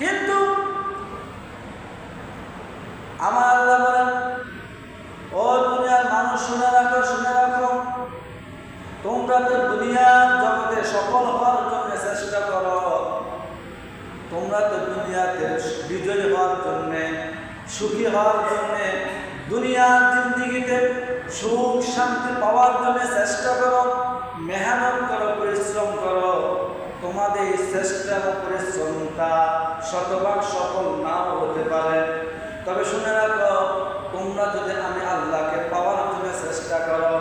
কিন্তু আমার আল্লাহ বলেন, ও দুনিয়ার মানুষ, শুনে রাখো শুনে রাখো। তোমরা তো দুনিয়ার জগতে সফল হওয়ার জন্য চেষ্টা করো। তোমরা তো দুনিয়াতে বিজয়ী হওয়ার জন্য, সুখী হওয়ার জন্য, দুনিয়ার জিন্দিগিতে সুখ, শান্তি পাওয়ার জন্য চেষ্টা করো, মেহনত করো, পরিশ্রম তোমাদের এই চেষ্টা ও পরিশ্রমটা শতভাগ সফল নাও হতে পারে তবে শুনে রাখো, তোমরা যদি আমি আল্লাহকে পাওয়ার জন্য চেষ্টা করো,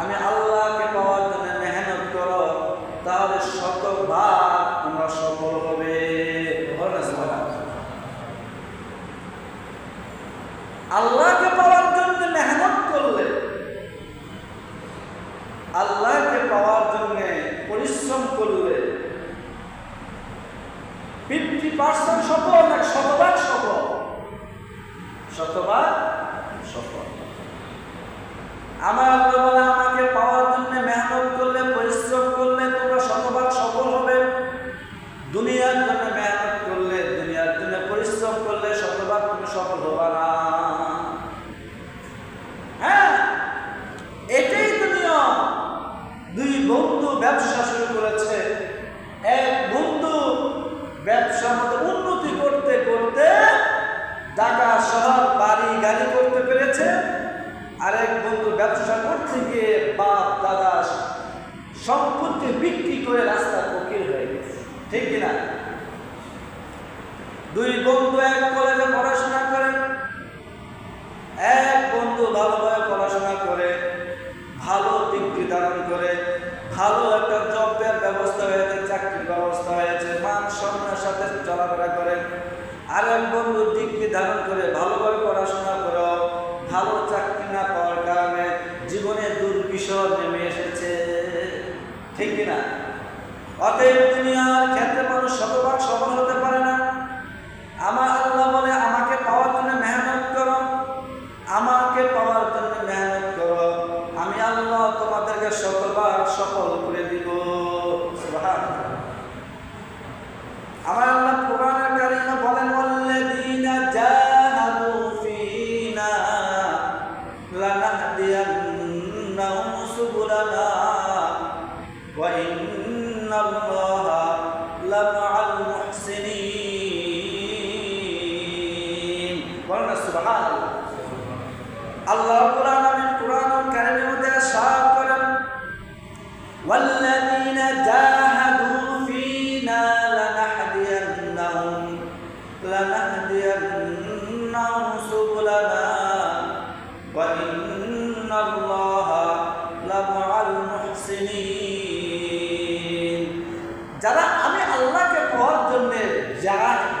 আমি আল্লাহকে পাওয়ার জন্য মেহনত করো, তাহলে শতভাগ তোমরা সফল হবে। আল্লাহকে পাওয়ার জন্য মেহনত করলে, আল্লাহকে পাওয়ার জন্য পরিশ্রম করলে পার্সেন্ট সফল না শতভাগ সফল? শতভাগ সফল। আমার আল্লাহ বলে, আমাকে পাওয়ার জন্য মেহনত করলে, পরিশ্রম করলে তোমরা শতভাগ সফল হবে। দুনিয়ার জন্য মেহনত করলে, দুনিয়ার জন্য পরিশ্রম করলে শতভাগ তুমি সফল হবা না। হ্যাঁ এটাই তো নিয়ম। দুই বন্ধু ব্যবসা শুরু করেছে। এক বন্ধু ব্যবসার মতো উন্নতি করতে করতে ঢাকা শহর বাড়ি গাড়ি করতে পেরেছে। আরেক বন্ধু ব্যবসা করতে গিয়ে বাপ, দাদা সম্পত্তি বিক্রি করে রাস্তা ফকির হয়ে গেছে। ঠিক কিনা? দুই বন্ধু দুর্বিষহ নেমে এসেছে। ঠিক কিনা? অতএব দুনিয়ার ক্ষেত্রে মানুষ শতভাগ সফল হতে পারে না। আমার আল্লাহ বলে, আমাকে পাওয়ার জন্য মেহনত করো। আমাকে পাওয়ার জন্য মেহনত করো। আমি আল্লাহ তোমাদেরকে শতভাগ সফল করে দিব। আমার আল্লাহ রাব্বুল আলামিন কোরআনুল কারীমের মধ্যে ارشاد করেন والذين جاهدوا فينا لنهدينهم لنهدينهم سبلنا وإن الله لمع المحسنين যারা আমি আল্লাহকে পাওয়ার জন্য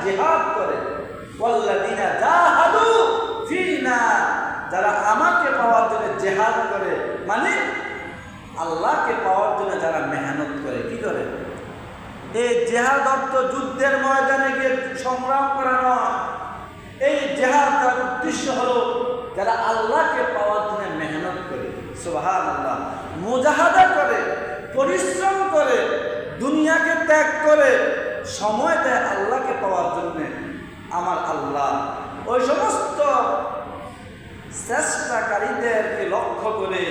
জেহাদ করে ওয়াল্লাযীনা জাহাদু জেহাদ করে। মানে আল্লাহকে পাওয়ার জন্য যারা মেহনত করে, কি করে? এই জেহাদ অর্থ যুদ্ধের ময়দানে গিয়ে সংগ্রাম করা নয়। এই জেহাদ তার উদ্দেশ্য হলো যারা আল্লাহকে পাওয়ার জন্য মেহনত করে সুবাহান আল্লাহ মুজাহাদা করে, পরিশ্রম করে, দুনিয়াকে ত্যাগ করে, সময় দেয় আল্লাহকে পাওয়ার জন্যে। আমার আল্লাহ, ওই সমস্ত চেষ্টাকারীদেরকে লক্ষ্য করে,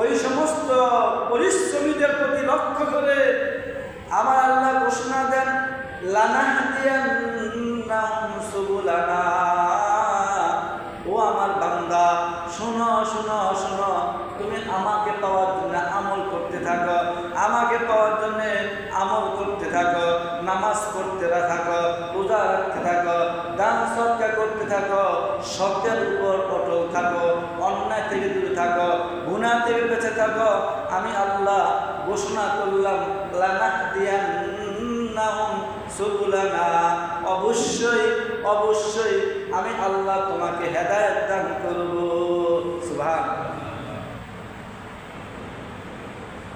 ওই সমস্ত পরিশ্রমীদের প্রতি লক্ষ্য করে আমার আল্লাহ ঘোষণা দেন সুবুলানা। ও আমার বান্দা, শোনো শোনো শোনো, তুমি আমাকে পাওয়ার জন্য আমল করতে থাকো, আমাকে পাওয়ার জন্য আমল করতে থাকো, নামাজ পড়তে থাকো, রোজা রাখতে থাকো, দান সৎকার করতে থাকো সত্যের উপর অটল থাকো অন্যায় থেকে দূরে থাকো গুণা থেকে আমি আল্লাহ ঘোষণা করলাম অবশ্যই অবশ্যই আমি আল্লাহ তোমাকে হেদায়েত দান করব। সুবহান।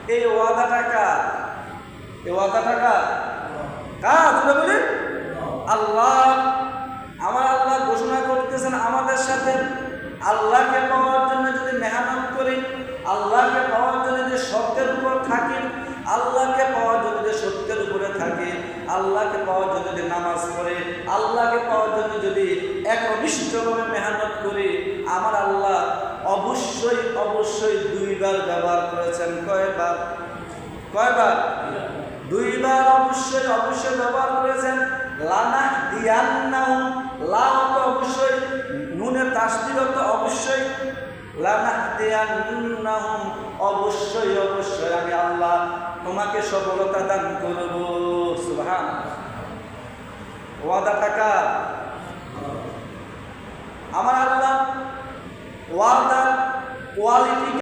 এই ওয়াদাটা কার? এই ওয়াদাটা কার? কার? বলি। আল্লাহ, আমার আল্লাহ ঘোষণা করতেছেন আমাদের সাথে। আল্লাহকে পাওয়ার জন্য যদি মেহনত করি আল্লাহকে পাওয়ার জন্য যে সত্যের উপর থাকি আল্লাহকে পাওয়ার জন্য যে সত্যের উপরে থাকে, আল্লাহকে পাওয়ার জন্য যে নামাজ পড়ে, আল্লাহকে পাওয়ার জন্য যদি একনিষ্ঠভাবে মেহনত করি, আমার আল্লাহ অবশ্যই অবশ্যই দুইবার ব্যবহার করেছেন। কয়বার? কয়বার? দুইবার অবশ্যই অবশ্যই ব্যবহার করেছেন। লানা দিয়ান্নাহু লাও তো অবশ্যই নুনের তাসদির অবশ্যই অবশ্যই আমি আল্লাহ তোমাকে সফলতা দান করব। সুহান ওয়াদা টাকা। আমার আল্লাহ ওয়াদার কোয়ালিটি